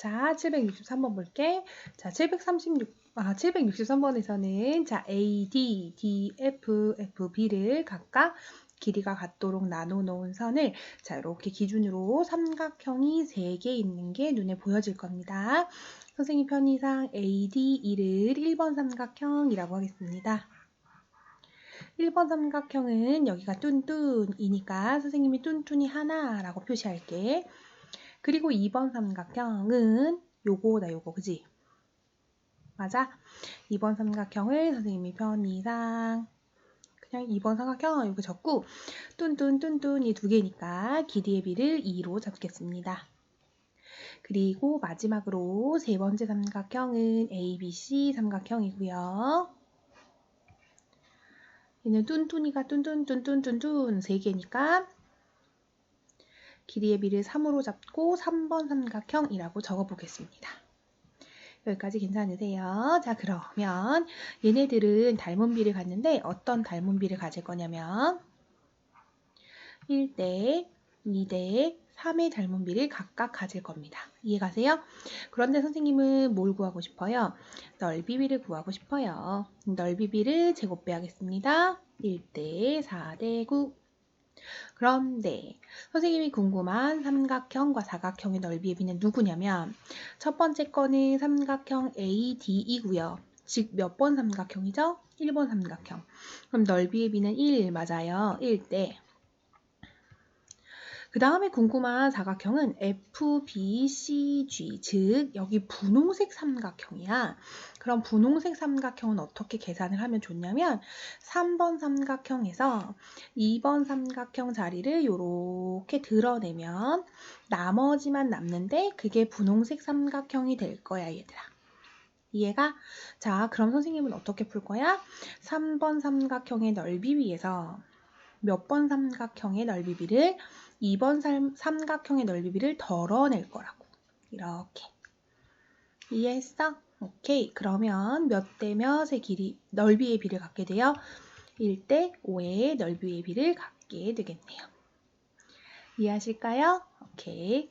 자, 763번 볼게. 자, 736, 아, 763번에서는 자, A, D, D, F, F, B를 각각 길이가 같도록 나눠 놓은 선을 자, 이렇게 기준으로 삼각형이 3개 있는 게 눈에 보여질 겁니다. 선생님 편의상 ADE를 1번 삼각형이라고 하겠습니다. 1번 삼각형은 여기가 뚠뚠이니까 선생님이 뚠뚠이 하나라고 표시할게. 그리고 2번 삼각형은 요거다 요거 그지? 맞아? 2번 삼각형을 선생님이 편의상 그냥 2번 삼각형 이렇게 적고 뚠뚠뚠뚠 이 두 개니까 길이의 비를 2로 잡겠습니다. 그리고 마지막으로 세 번째 삼각형은 ABC 삼각형이고요. 얘는 뚠뚠이가 뚠뚠뚠뚠뚠뚠 세 개니까 길이의 비를 3으로 잡고 3번 삼각형이라고 적어보겠습니다. 여기까지 괜찮으세요? 자 그러면 얘네들은 닮은 비를 갖는데 어떤 닮은 비를 가질 거냐면 1대, 2대, 3의 닮은 비를 각각 가질 겁니다. 이해가세요? 그런데 선생님은 뭘 구하고 싶어요? 넓이비를 구하고 싶어요. 넓이비를 제곱배하겠습니다. 1대 4대 9 그런데 선생님이 궁금한 삼각형과 사각형의 넓이의 비는 누구냐면 첫 번째 거는 삼각형 AD이고요. 즉 몇 번 삼각형이죠? 1번 삼각형. 그럼 넓이의 비는 1 맞아요. 1대 그 다음에 궁금한 사각형은 FBCG, 즉 여기 분홍색 삼각형이야. 그럼 분홍색 삼각형은 어떻게 계산을 하면 좋냐면 3번 삼각형에서 2번 삼각형 자리를 이렇게 드러내면 나머지만 남는데 그게 분홍색 삼각형이 될 거야, 얘들아. 이해가? 자, 그럼 선생님은 어떻게 풀 거야? 3번 삼각형의 넓이 위에서 몇 번 삼각형의 넓이비를 2번 삼각형의 넓이비를 덜어낼 거라고. 이렇게. 이해했어? 오케이. 그러면 몇 대 몇의 길이, 넓이의 비를 갖게 돼요? 1대 5의 넓이의 비를 갖게 되겠네요. 이해하실까요? 오케이.